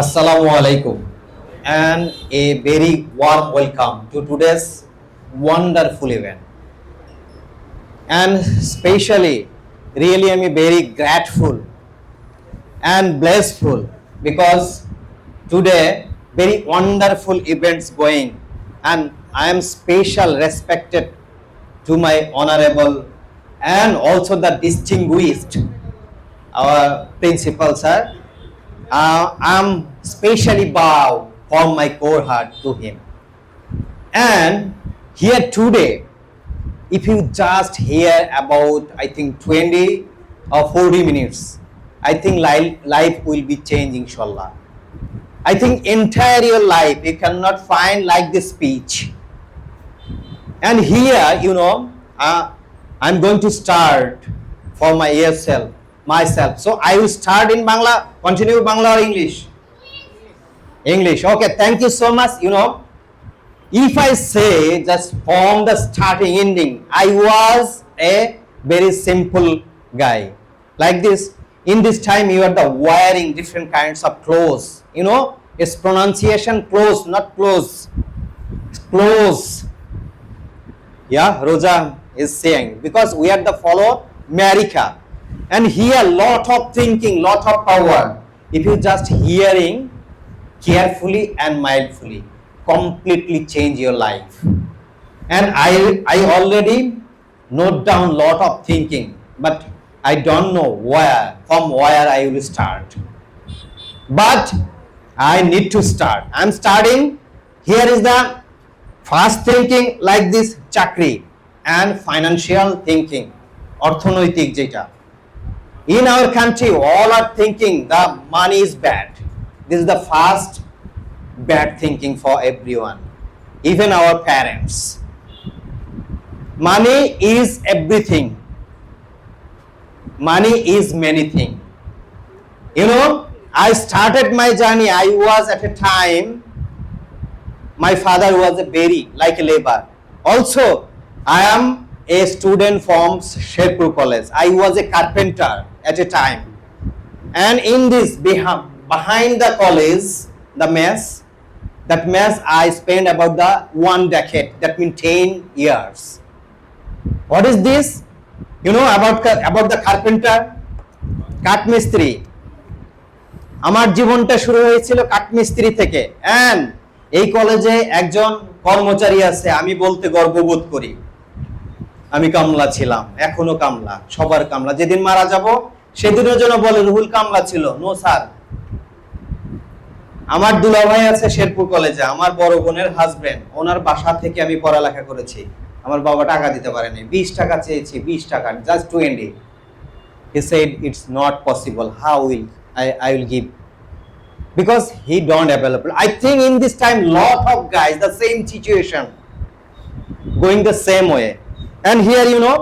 Assalamu alaikum and a very warm welcome to today's wonderful event. And especially, really, I'm very grateful and blissful because today very wonderful events going and I am special respected to my honorable and also the distinguished our principal sir uh, I'm specially bow from my core heart to him. And here today, if you just hear about, I think 20 or 40 minutes, I think life, will be changed, inshallah. I think entire your life you cannot find like this speech. And here, you know, uh, I'm going to start for my yourself myself. So I will start in Bangla, continue Bangla or English? English. Okay, thank you so much. You know, if I say just from the starting ending, I was a very simple guy. Like this, in this time you are the wearing different kinds of clothes. You know, its pronunciation clothes, not clothes. Clothes. Yeah, Roja is saying because we are the follow America and here lot of thinking lot of power if you just hearing carefully and mindfully completely change your life and i i already note down lot of thinking but i don't know where from where i will start but i need to start i'm starting here is the first thinking like this chakri and financial thinking অর্থনৈতিক যেটা in our country all are thinking the money is bad. This is the first bad thinking for everyone even our parents. Money is everything. Money is many thing. You know i started my journey i was at a time my father was a very like a labor. Also i am a student from Sherpur College. I was a carpenter at a time. And in this, behind, the college, the mess, that mess I spent about the one decade, that means 10 years. What is this? You know about, about the carpenter? কাঠমিস্ত্রি আমার জীবনটা শুরু হয়েছিল কাঠমিস্ত্রি থেকে and এই কলেজে একজন কর্মচারী আছে আমি বলতে গর্ববোধ করি আমি কামলা ছিলাম এখনও কামলা সবার কামলা যেদিন মারা যাব সেদিনের জন্য বলে, রুহুল কামলা ছিল। নো সার আমার দুলা ভাই আছে শেরপুর কলেজে, আমার বড় বোনের হাজবেন্ড ওনার বাসা থেকে আমি পড়ালেখা করেছি। আমার বাবা টাকা দিতে পারেনি। বিশ টাকা চেয়েছি, বিশ টাকা just twenty he said it's not possible how will I I will give because he don't available I think in this time lot of guys the same situation going the same way and here you know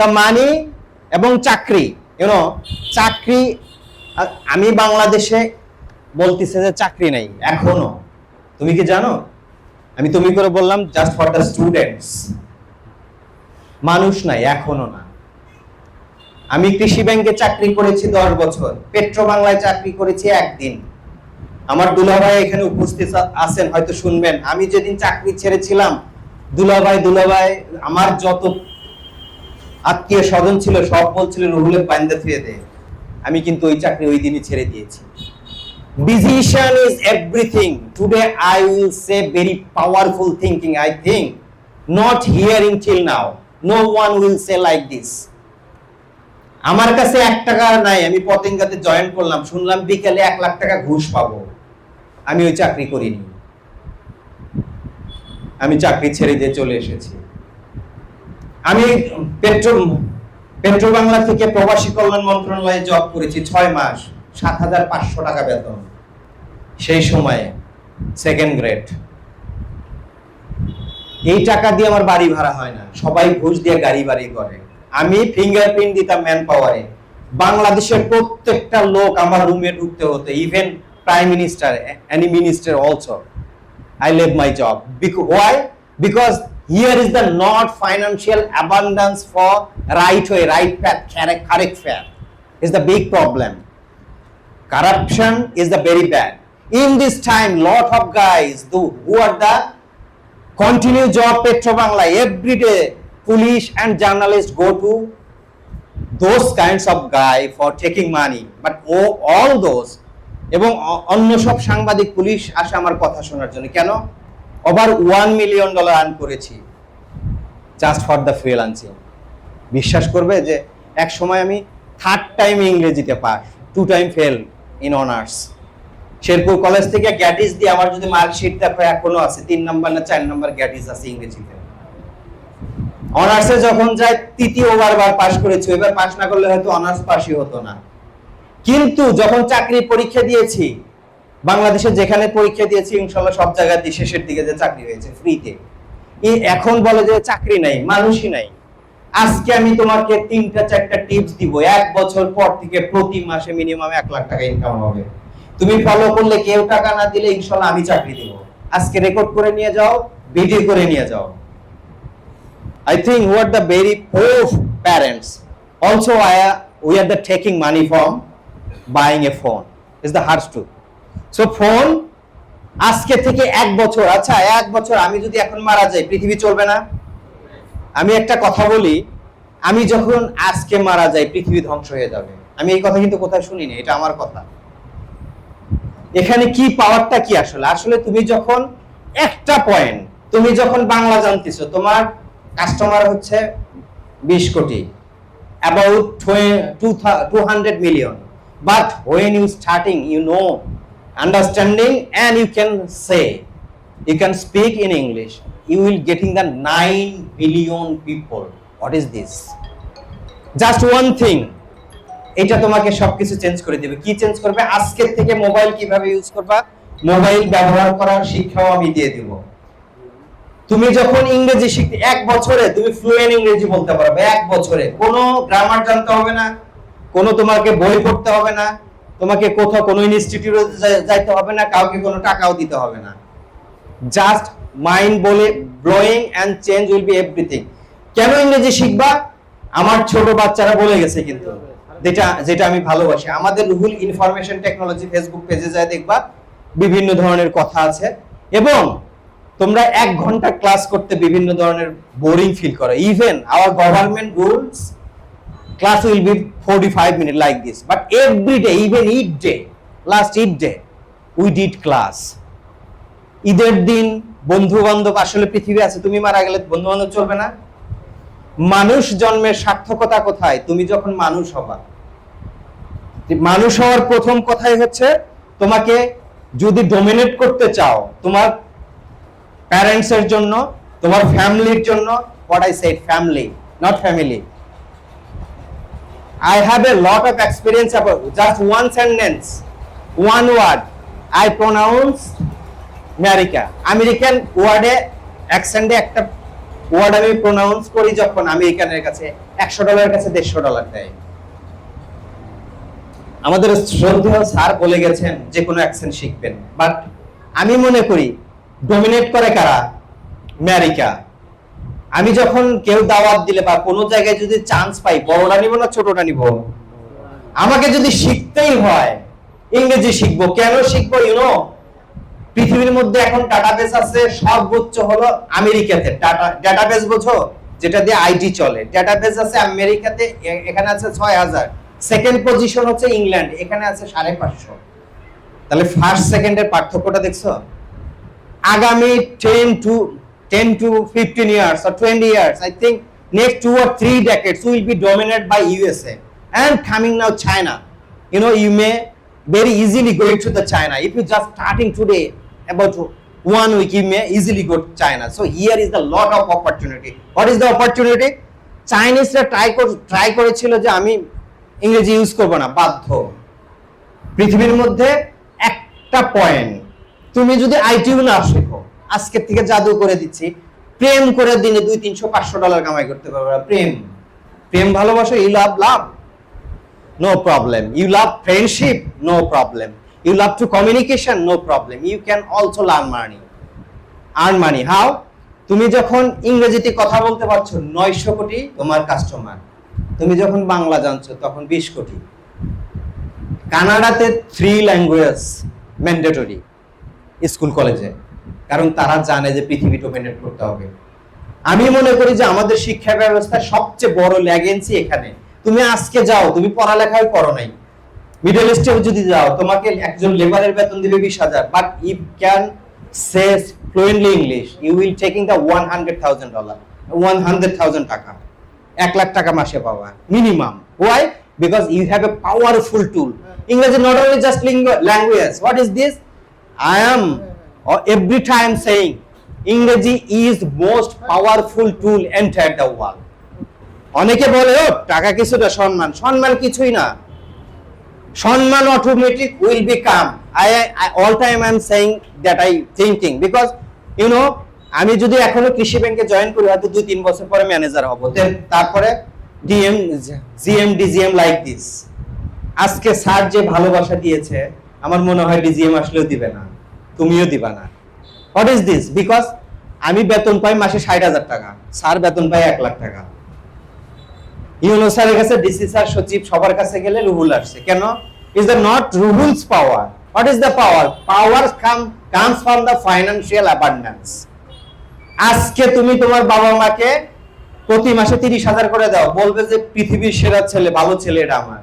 the money এবং চাকরি know, চাকরি আমি বাংলাদেশে বলতেছে যে চাকরি নাই, এখনও। তুমি কি জানো? আমি তুমি করে বললাম জাস্ট ফর দ্য স্টুডেন্টস মানুষ নাই, এখনও না। আমি কৃষি ব্যাংকে চাকরি করেছি দশ বছর পেট্রো বাংলায় চাকরি করেছি একদিন। আমার দুলাভাই এখানে উপস্থিত আছেন, হয়তো শুনবেন। আমি যেদিন চাকরি ছেড়েছিলাম, দুলাভাই দুলাভাই, আমার যত আত্মীয় স্বজন ছিল, সব বলছিল রুহুলের বান্দা ফিরে দে। আমি কিন্তু ওই চাকরি ওই দিনই ছেড়ে দিয়েছি। Decision is everything. Today i will say very powerful thinking, i think. Not hearing till now. No one will say like this. আমার কাছে এক টাকা নাই, আমি পতেঙ্গাতে জয়েন করলাম, শুনলাম বিকেলে এক লাখ টাকা ঘুষ পাবো। আমি ওই চাকরি করিনি। আমি চাকরি ছেড়ে দিয়ে চলে এসেছি। আমি পেট্রো পেট্রো বাংলা থেকে প্রবাসী কল্যাণ মন্ত্রণালয়ে জব করেছি ছয় মাস সাত হাজার পাঁচশো টাকা বেতন। সেই সময়ে সেকেন্ড গ্রেড এই টাকা দিয়ে আমার বাড়ি ভাড়া হয় না। সবাই ঘুষ দিয়ে গাড়ি বাড়ি করে। আমি ফিঙ্গারপ্রিন্ট দিতাম ম্যান পাওয়ারে বাংলাদেশের প্রত্যেকটা লোক আমার রুমে ঢুকতে হতো even prime minister any minister also I left my job. Because why? Here is the not financial abundance for right way, right path, correct, correct path. Is the big problem. Corruption is the very bad. in this time lot of guys do, who are the continue job petro bangla every day police and journalists go to those kinds of guy for taking money but oh, all those এবং অন্য সব সাংবাদিক police আসে আমার কথা শোনার জন্য কেন over one million dollar earn করেছি জাস্ট ফর দ্য ফ্রিলান্সিং বিশ্বাস করবে যে এক সময় আমি থার্ড টাইম ইংরেজিতে pass two time fail in honours Sherpur college থেকে গ্যাটিস দিয়ে আমার যদি মার্কশিট দেখো, এখনও আছে তিন নম্বর না চার নাম্বার গ্যাটিস আছে ইংরেজিতে। অনার্সে যখন যায় তৃতীয়বার বার পাশ করেছি, এবার পাশ না করলে হয়তো অনার্স পাশই হতো না। কিন্তু যখন চাকরি পরীক্ষা দিয়েছি বাংলাদেশে যেখানে পরীক্ষা দিয়েছি ইনশাল্লাহ সব জায়গাতে শেষের দিকে যে চাকরি হয়েছে ফ্রিতে এখন বলে যে চাকরি নাই মানুষই নাই আজকে আমি তোমাকে তিনটা চারটা টিপস দিব এক বছর পর থেকে প্রতি মাসে মিনিমাম এক লাখ টাকা ইনকাম হবে তুমি ফলো করলে কেউ টাকা না দিলে ইনশাল্লাহ আমি চাকরি দিব আজকে রেকর্ড করে নিয়ে যাও ভিডিও করে নিয়ে যাও I we are the very poor parents. Also, I, we are the taking money from buying a phone. Is the hard truth. So phone আজকে থেকে এক বছর। আচ্ছা এক বছর আমি যদি এখন মারা যাই, পৃথিবী চলবে না? আমি একটা কথা বলি, আমি যখন আজকে মারা যাই, পৃথিবী ধ্বংস হয়ে যাবে। আমি এই কথা কিন্তু কোথায় শুনিনি, এটা আমার কথা। এখানে কি পাওয়ারটা কি আসলে? আসলে তুমি যখন একটা পয়েন্ট তুমি যখন বাংলা জানতেছো, তোমার কাস্টমার হচ্ছে বিশ কোটি about two hundred million but when you starting you know understanding and you can say you can speak in English you will getting the nine billion people what is this just one thing এটা তোমাকে সবকিছু change করে দিবে। কি change করবে? আজকের থেকে mobile কীভাবে ইউজ করবা? মোবাইল ব্যবহার করার শিক্ষাও আমি দিয়ে দিব। তুমি যখন ইংরেজি শিখতে, এক বছরে তুমি ফ্লুয়েন্ট ইংরেজি বলতে পারবে। এক বছরে। কোনো গ্রামার জানতে হবে না। কোনো তোমাকে বই পড়তে হবে না। তোমাকে কোথাও কোনো ইনস্টিটিউটে যাইতে হবে না, কাউকে কোনো টাকাও দিতে হবে না। জাস্ট মাইন্ড বলে blowing and change will be everything কেন ইংরেজি শিখবা? আমার ছোট বাচ্চারা বলে গেছে কিন্তু, যেটা যেটা আমি ভালোবাসি। আমাদের রুহুল ইনফরমেশন টেকনোলজি ফেসবুক পেজে যায় দেখবা, বিভিন্ন ধরনের কথা আছে। এবং তোমরা এক ঘণ্টা ক্লাস করতে বিভিন্ন ধরনের বোরিং ফিল করো। Even our government rules class will be 45 minutes like this. But every day, even each day, last each day, we did class. ঈদের দিন বন্ধু বান্ধব আসলে পৃথিবী আছে, তুমি মারা গেলে বন্ধু বান্ধব চলবে না। মানুষ জন্মের সার্থকতা কোথায়? তুমি যখন মানুষ হবা। মানুষ হওয়ার প্রথম কথাই হচ্ছে, তোমাকে যদি ডোমিনেট করতে চাও, তোমার প্যারেন্টস এর জন্য, তোমার ফ্যামিলির জন্য what I said family not family I have a lot of experience about just one sentence, one word. I pronounce America. American ওয়ার্ডে অ্যাকসেন্টে একটা ওয়ার্ড আমি প্রোনাউন্স করি যখন আমেরিকানের কাছে একশো ডলারের কাছে দেড়শো ডলার দেয় আমাদের শ্রদ্ধেয় স্যার বলে গেছেন যে কোনো অ্যাকসেন্ট শিখবেন বাট আমি মনে করি ডোমিনেট করে কারা আমেরিকা আমি যখন কেউ দাওয়াত দিলে বা কোনো জায়গায় যদি চান্স পাই বড়টা নিব না ছোটটা নিব? আমাকে যদি শিখতেই হয়, ইংরেজি শিখব, কেন শিখব ইউনো পৃথিবীর মধ্যে এখন ডাটাবেস আছে, সর্বোচ্চ হলো আমেরিকাতে। ডাটা ডাটাবেস বোঝো, যেটা দিয়ে আইটি চলে। ডাটাবেস আছে আমেরিকাতে এখানে আছে ছয় হাজার। সেকেন্ড পজিশন হচ্ছে ইংল্যান্ড, এখানে আছে সাড়ে পাঁচশো। তাহলে ফার্স্ট সেকেন্ডের পার্থক্যটা দেখছ? আগামী 10 to 10 to 15 years or 20 years i think next two or three decades will be dominated by usa and coming now china you know you may very easily go into the china if you just starting today about one week you may easily go to china so here is the lot of opportunity what is the opportunity চাইনিজরা try try করেছিল যে আমি ইংরেজি use করব না বাধ্য পৃথিবীর মধ্যে একটা পয়েন্ট তুমি যদি আইটিউ না শেখো আজকের থেকে জাদু করে দিচ্ছি। প্রেম করে দিনে দুই, তিনশো, পাঁচশো ডলার কামাই করতে পারবে প্রেম। প্রেম ভালোবাসা you love love no problem you love friendship no problem you love to communication no problem you can also learn money earn money how তুমি যখন ইংরেজিতে কথা বলতে পারছ, নয়শো কোটি তোমার কাস্টমার তুমি যখন বাংলা জানছো, তখন বিশ কোটি। কানাডাতে থ্রি ল্যাঙ্গুয়েজ ম্যান্ডেটরি স্কুল, কলেজে। কারণ তারা জানে যে পৃথিবী ডোমিনেট করতে হবে। আমি মনে করি যে আমাদের শিক্ষা ব্যবস্থার সবচেয়ে বড় ল্যাগেন্সি এখানে। তুমি আজকে যাও, তুমি পড়ালেখাই করো নাই। মিডল ইস্টে যদি যাও, তোমাকে একজন লেবারের বেতন দিবে বিশ হাজার। But if can say fluently English you will taking the one hundred thousand dollar one hundred thousand টাকা। এক লাখ টাকা মাসে পাওয়া minimum why because you have a powerful tool ইংরেজি not only just language what is this I am every time saying ইংরেজি is most powerful tool entire the world অনেকে বলে, ও, টাকা কিছুটা সম্মান। সম্মান কিছুই না। সম্মান automatic will become I all time I am saying that I thinking because you know আমি যদি এখনও কৃষি ব্যাংকে জয়েন করি, হয়তো দুই, তিন বছর পরে ম্যানেজার হব। Then তারপরে DM GM DGM like this আজকে স্যার যে ভালোবাসা দিয়েছে, আমার মনে হয় ডিজিএম আসলেও দিবে না। তুমিও দিবা না। হোয়াট ইজ দিস বিকজ আমি বেতন পাই মাসে ষাট হাজার টাকা। স্যার বেতন পাই এক লাখ টাকা। ইউনো স্যারের কাছে ডিসি স্যার, সচিব সবার কাছে গেলে রুহুল আসছে। কেন? Is the not rules power what is the power power come comes from the financial abundance আজকে তুমি তোমার বাবা মাকে প্রতি মাসে তিরিশ হাজার করে দাও। বলবে যে পৃথিবীর সেরা ছেলে, ভালো ছেলে এটা আমার।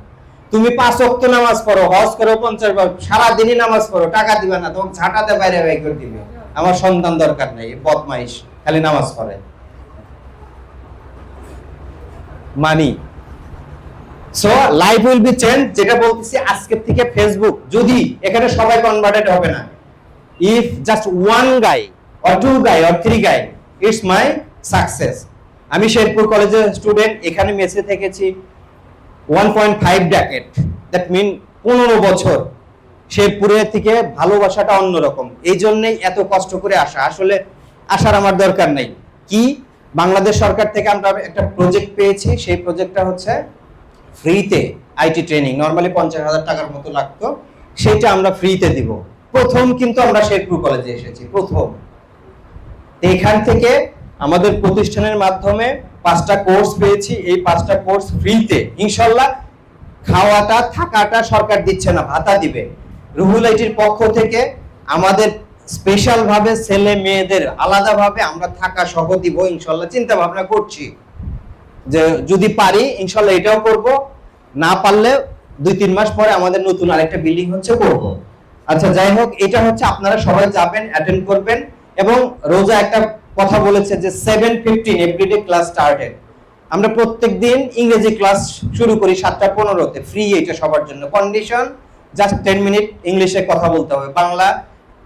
তুমি পাঁচ অক্ত নামাজ পড়ো, হজ করো পঞ্চাশ বার, সারাদিনই নামাজ পড়ো, টাকা দিবে না, তোমাকে ঝাঁটাতে বাইরে ব্যয় করে দিবে। আমার সন্তান দরকার নেই বদমাইশ, খালি নামাজ পড়ে। Money. So life will be change যেটা বলতেছি আজকের থেকে ফেসবুক যদি এখানে সবাই কনভার্টেড হবে না। If just one guy or two guy or three guy it's my success আমি শেরপুর কলেজের স্টুডেন্ট এখানে মেসে থেকেছি। One point five decade that mean পনেরো বছর। শেরপুরে থেকে ভালোবাসাটা অন্যরকম। এই জন্যই এত কষ্ট করে আসা। আসলে আসার আমার দরকার নেই। কি? বাংলাদেশ সরকার থেকে আমরা একটা প্রজেক্ট পেয়েছি। সেই প্রজেক্টটা হচ্ছে ফ্রিতে আইটি ট্রেনিং নর্মালি পঞ্চাশ হাজার টাকার মতো লাগতো। সেটা আমরা ফ্রিতে দিব। প্রথম কিন্তু আমরা শেরপুর কলেজে এসেছি। প্রথম। এখান থেকে আমাদের প্রতিষ্ঠানের মাধ্যমে পাঁচটা কোর্স পেয়েছি, এই পাঁচটা কোর্স ফ্রিতে ইনশাল্লাহ খাওয়াটা, থাকাটা সরকার দিচ্ছে না, ভাতা দিবে। রুহুল আইটির পক্ষ থেকে আমাদের স্পেশাল ভাবে ছেলে মেয়েদের আলাদা ভাবে আমরা থাকা সহ দিব, ইনশাল্লাহ চিন্তা ভাবনা করছি। যে যদি পারি, ইনশাল্লাহ এটাও করব। না পারলে দুই তিন মাস পরে আমাদের নতুন আরেকটা বিল্ডিং হচ্ছে, করব। আচ্ছা যাই হোক, এটা হচ্ছে আপনারা সবাই যাবেন অ্যাটেন্ড করবেন এবং রোজা একটা কথা বলেছে যে seven fifteen everyday class started আমরা প্রত্যেক দিন ইংরেজি ক্লাস শুরু করি সাতটা পনেরোতে। ফ্রি এটা সবার জন্য। কন্ডিশন জাস্ট টেন মিনিট ইংলিশে কথা বলতে হবে। বাংলা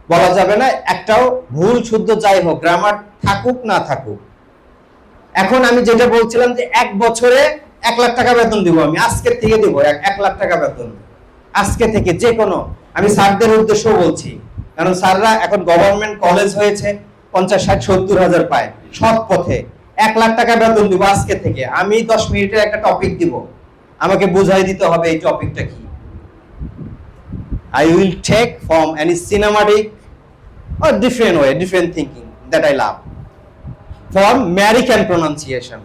বলা যাবে না, একটাও ভুল, শুদ্ধ যাই হোক গ্রামার থাকুক, না থাকুক। এখন আমি যেটা বলছিলাম যে এক বছরে এক লাখ টাকা বেতন দিব আমি। আজকের থেকে দিব এক লাখ টাকা বেতন। আজকে থেকে যে কোনো আমি স্যারদের উদ্দেশ্য বলছি। কারণ স্যাররা এখন গভর্নমেন্ট কলেজ হয়েছে। পঞ্চাশ ষাট সত্তর হাজার পায়। সৎ পথে। এক লাখ টাকা বেতন দিব আজকে থেকে। আমি দশ মিনিটের একটা টপিক দিব। আমাকে বুঝাই দিতে হবে এই টপিকটা কি। I will take from any cinematic or different way, different thinking that I love. For American pronunciation.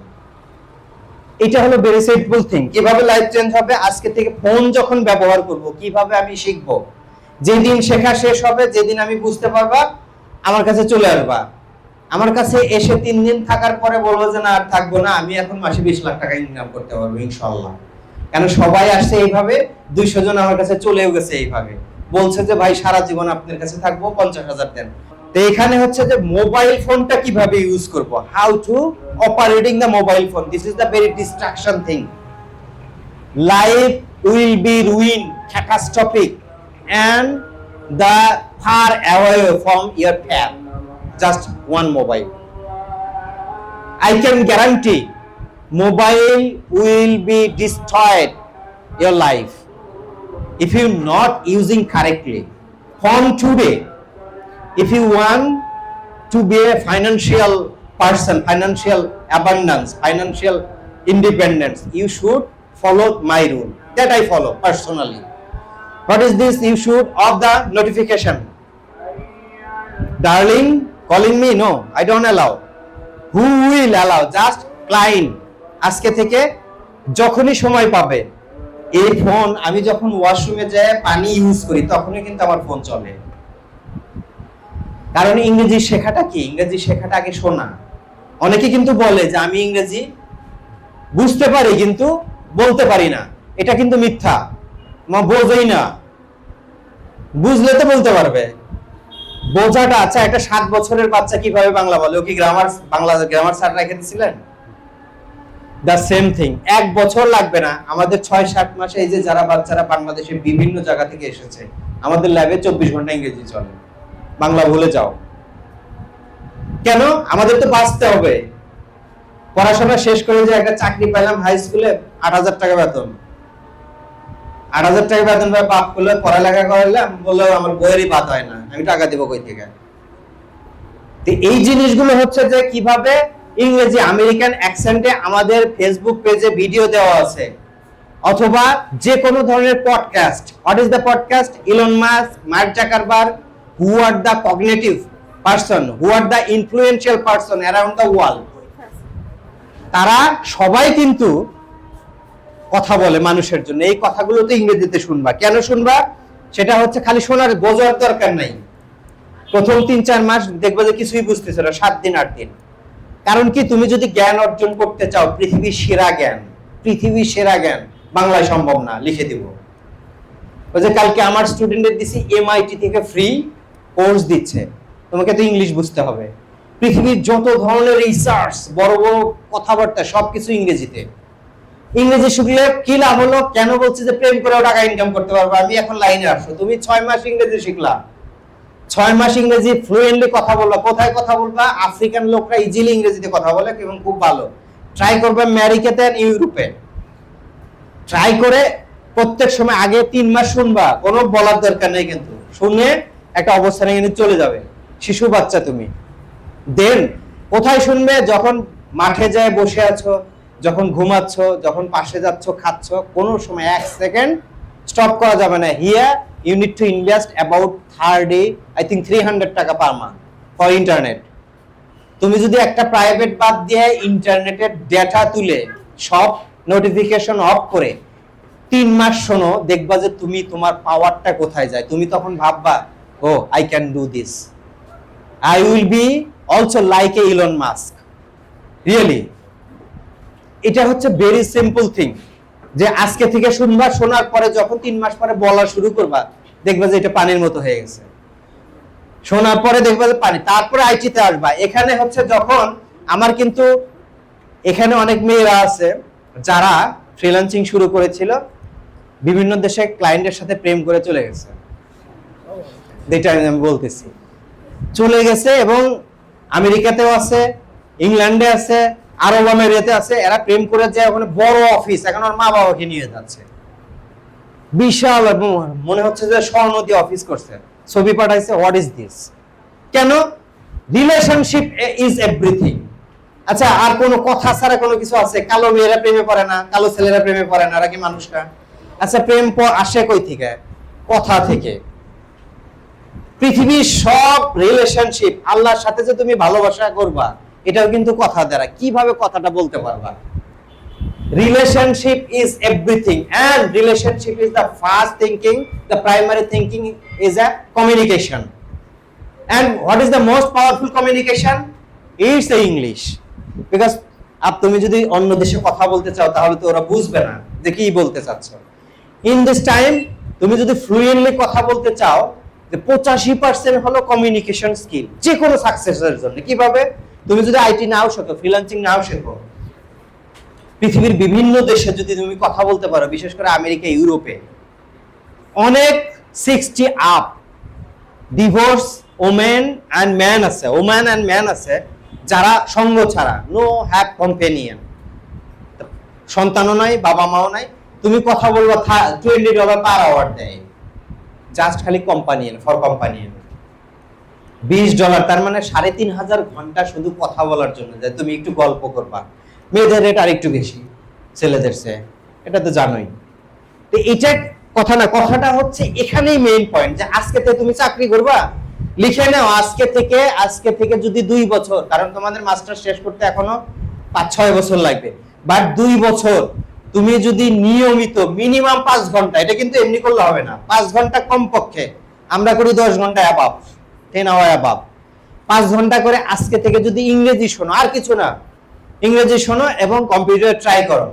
এটা হলো ভেরি সিম্পল থিং কীভাবে লাইফ চেঞ্জ হবে আজকে থেকে ফোন যখন ব্যবহার করব কীভাবে আমি শিখব? যেদিন শেখা শেষ হবে যেদিন আমি বুঝতে পারবা আমার কাছে চলে আসবা। আমার কাছে এসে তিন দিন থাকার পরে বলব যে, না, আর থাকব না। আমি এখন মাসে বিশ লাখ টাকা ইনকাম করতে পারব ইনশাল্লাহ কেন সবাই আসছে এইভাবে? দুইশো জন আমার কাছে চলেও গেছে এইভাবে। বলছে যে, ভাই, সারা জীবন আপনার কাছে থাকব, পঞ্চাশ হাজার দেন। তো এখানে হচ্ছে যে মোবাইল ফোনটা কীভাবে ইউজ করব? How to operating the mobile phone this is the very destruction thing life will be ruin catastrophic and the far away from your path just one mobile. I can guarantee mobile will be destroyed your life. If you not using correctly from today if you want to be a financial person financial abundance financial independence you should follow my rule. That i follow personally. What is this? You should off the notification. Darling, calling me? No, I don't allow. Who will allow just client আজকে থেকে যখনই সময় পাবে এই phone আমি যখন ওয়াশরুমে যাই পানি ইউজ করি তখনই কিন্তু আমার ফোন চলে কারণ ইংরেজি শেখাটা কি ইংরেজি শেখাটা আগে শোনা অনেকে কিন্তু বলে যে আমি ইংরেজি বুঝতে পারি কিন্তু বলতে পারি না এটা কিন্তু মিথ্যা মা বোঝেই না বুঝলে তো বলতে পারবে। বোঝাটা আচ্ছা একটা সাত বছরের বাচ্চা কীভাবে বাংলা বলে? ও কি গ্রামার বাংলা গ্রামার স্যার রেখে দিয়েছিলেন দ্য সেম থিং এক বছর লাগবে না। আমাদের ছয় সাত মাসে এই যে যারা বাচ্চারা বাংলাদেশের বিভিন্ন জায়গা থেকে এসেছে, আমাদের ল্যাবে চব্বিশ ঘণ্টা ইংরেজি চলে। বাংলা ভুলে যাও। কেন? আমাদের তো বাঁচতে হবে। পড়াশোনা শেষ করে যে একটা চাকরি পেলাম হাই স্কুলে আট হাজার টাকা বেতন। আট হাজার টাকা বেতন পাই বাপ করলে পড়ালেখা বলল আমার বইয়েরই বাদ হয় না আমি টাকা দিব কই থেকে? তো এই জিনিসগুলো হচ্ছে যে কীভাবে ইংরেজি আমেরিকান অ্যাকসেন্টে আমাদের ফেসবুক পেজে ভিডিও দেওয়া আছে। অথবা যে কোনো ধরনের podcast what is the podcast Elon Musk Mark Zuckerberg who are the cognitive person who are the influential person around the world তারা সবাই কিন্তু কথা বলে মানুষের জন্য। এই কথাগুলো তো ইংরেজিতে শুনবা। কেন শুনবা? সেটা হচ্ছে খালি শোনার বোঝার দরকার নাই। প্রথম তিন চার মাস দেখবে যে কিছুই বুঝতেছে না, সাত দিন, আট দিন। কারণ কি, তুমি যদি জ্ঞান অর্জন করতে চাও, পৃথিবীর সেরা জ্ঞান, পৃথিবীর সেরা জ্ঞান, বাংলায় সম্ভব না, লিখে দিব। ওই যে কালকে আমার স্টুডেন্টদের দিছি এমআইটি থেকে ফ্রি কোর্স দিচ্ছে। তোমাকে তো ইংলিশ বুঝতে হবে। পৃথিবীর যত ধরনের রিসার্চ বড় বড় কথাবার্তা, সবকিছু ইংরেজিতে। ইংরেজি শিখলে কি লাভ হলো? কেন বলছি যে প্রেম করেও টাকা ইনকাম করতে পারব? আমি এখন লাইনে আসো তুমি ছয় মাস ইংরেজি শিখলা। ছয় মাস ইংরেজি ফ্লুয়েন্টলি কথা বলবা। কোথায় কথা বলবা? আফ্রিকান লোকরা ইজিলি ইংরেজিতে কথা বলে, এবং খুব ভালো। ট্রাই করবে আমেরিকাতে ইউরোপে ট্রাই করে প্রত্যেক সময় আগে তিন মাস শুনবা। কোনো বলার দরকার নেই কিন্তু। শুনে একটা অবস্থানে কিন্তু চলে যাবে। শিশু বাচ্চা তুমি। দেন কোথায় শুনবে? যখন মাঠে যায়, বসে আছো যখন ঘুমাচ্ছ, যখন পাশে যাচ্ছ, খাচ্ছ, কোনো সময় এক সেকেন্ড স্টপ করা যাবে না। Here you need to invest about third thirty I think three hundred টাকা পার মান্থ ফর ইন্টারনেট তুমি যদি একটা প্রাইভেট বাদ দিয়ে ইন্টারনেটের ডেটা তুলে, সব নোটিফিকেশন অফ করে, তিন মাস শোনো, দেখবা যে তুমি তোমার পাওয়ারটা কোথায় যায়। তুমি তখন ভাববা ও I can do this I will be also like a Elon Musk really এটা হচ্ছে ভেরি সিম্পল থিং যে আজকে থেকে শুনবা, শোনার পরে যখন তিন মাস পরে বলা শুরু করবা, দেখবা যে এটা পানির মতো হয়ে গেছে। শোনার পরে দেখবা যে পানি, তারপরে আইটিতে আসবা। এখানে হচ্ছে যখন আমার কিন্তু এখানে অনেক মেয়েরা আছে, যারা ফ্রিল্যান্সিং শুরু করেছিল, বিভিন্ন দেশে ক্লায়েন্টের সাথে প্রেম করে চলে গেছে। যেটা আমি বলতেছি। চলে গেছে এবং আমেরিকাতেও আছে ইংল্যান্ডে আছে আরব আমিরাতে আছে, এরা প্রেম করে যায় ওখানে বড় অফিস এখন ওর মা বাবাকে নিয়ে যাচ্ছে। বিশাল মনে হচ্ছে যে স্বর্ণ দিয়ে অফিস করছে। ছবি পাঠাইছে হোয়াট ইজ দিস কেন? রিলেশনশিপ ইজ এভরিথিং আচ্ছা আর কোনো কথা ছাড়া কোনো কিছু আছে? কালো মেয়েরা প্রেমে পড়ে না, কালো ছেলেরা প্রেমে পড়ে না এরা কি মানুষরা? আচ্ছা প্রেম আসে কই থেকে? কথা থেকে। পৃথিবীর সব রিলেশনশিপ আল্লাহর সাথে যে তুমি ভালোবাসা করবা এটাও কিন্তু কথা দ্বারা। কীভাবে কথাটা বলতে পারবা? Relationship is everything and relationship is the first thinking the primary thinking is a communication and what is the most powerful communication? It's the english. Because আপ তুমি যদি অন্য দেশে কথা বলতে চাও, তাহলে তো ওরা বুঝবে না যে কি বলতে চাচ্ছ। ইন দিস টাইম তুমি যদি ফ্লুয়েন্টলি কথা বলতে চাও, যে পঁচাশি পার্সেন্ট হলো কমিউনিকেশন স্কিল যে কোনো সাকসেসের জন্য। কীভাবে? তুমি যদি আইটি নাও শেখো ফ্রিলান্সিং নাও শেখো, পৃথিবীর বিভিন্ন দেশে যদি তুমি কথা বলতে পারো, বিশেষ করে আমেরিকা, ইউরোপে, অনেক sixty up divorce women and man আছে ওম্যান অ্যান্ড ম্যান আছে, যারা সঙ্গ ছাড়া নো হ্যাভ কম্পেনিয়ন সন্তানও নাই বাবা মাও নাই, তুমি কথা বলব টোয়েন্টি ডলার পার আওয়ার দেয় জাস্ট খালি কোম্পানিয়ন ফর কোম্পানিয়ন বিশ ডলার, তার মানে সাড়ে তিন হাজার ঘণ্টা শুধু কথা বলার জন্য। যে তুমি একটু গল্প করবা। মেয়েদের রেট আর একটু বেশি, ছেলেদের চেয়ে। এটা তো জানোই। তো এটা কথা না, কথাটা হচ্ছে এখানেই মেইন পয়েন্ট যে আজকে থেকে তুমি চাকরি করবা? লিখে নাও, আজকে থেকে আজকে থেকে যদি দুই বছর, কারণ তোমাদের মাস্টার শেষ করতে এখনও পাঁচ, ছয় বছর লাগবে। বাট দুই বছর, তুমি যদি নিয়মিত মিনিমাম পাঁচ ঘণ্টা, এটা কিন্তু এমনি করলে হবে না। পাঁচ ঘণ্টা কমপক্ষে, আমরা করি দশ ঘণ্টা অ্যাবাব টেন আওয়ার অ্যাবাব পাঁচ ঘণ্টা করে আজকে থেকে যদি ইংরেজি শোনো, আর কিছু না। ইংরেজি শোনো এবং কম্পিউটার ট্রাই করো।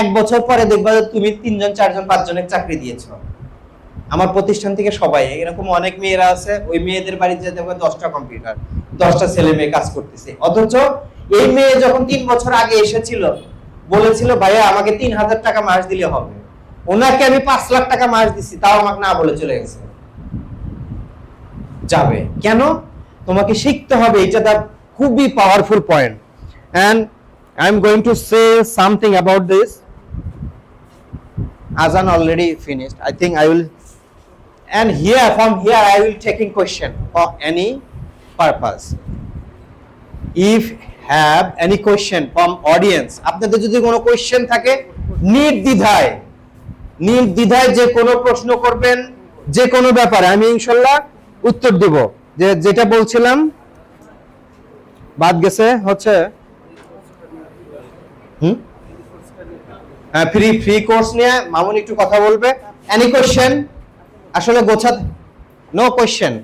এক বছর পরে দেখবা যে তুমি তিনজন, চারজন, পাঁচজনের চাকরি দিয়েছ। আমার প্রতিষ্ঠান থেকে সবাই, এরকম অনেক মেয়েরা আছে, ওই মেয়েদের বাড়িতে দেখবে দশটা কম্পিউটার দশটা ছেলে মেয়ে কাজ করতেছে। অথচ এই মেয়ে যখন তিন বছর আগে এসেছিল, বলেছিল, ভাইয়া, আমাকে তিন হাজার টাকা মাস দিলে হবে। ওনাকে আমি পাঁচ লাখ টাকা মাস দিছি, তাও আমাকে না বলে চলে গেছে। যাবে। কেন? তোমাকে শিখতে হবে, এটা দ্য খুবই powerful point and I am going to say something about this আজান already finished I think I will end here from here I will taking question for any purpose if have any question from audience আপনাদের যদি কোনো question থাকে, নির্দ্বিধায় নির্দ্বিধায় যে কোনো প্রশ্ন করবেন, যে কোনো ব্যাপারে। আমি ইনশাল্লাহ উত্তর দিব। যে যেটা বলছিলাম, বাদ গেছে, হচ্ছে হ্যাঁ ফ্রি ফ্রি কোর্স নিয়ে মামুন একটু কথা বলবে। এনি কোয়েশ্চেন আসলে গোছাতে নো কোয়েশ্চেন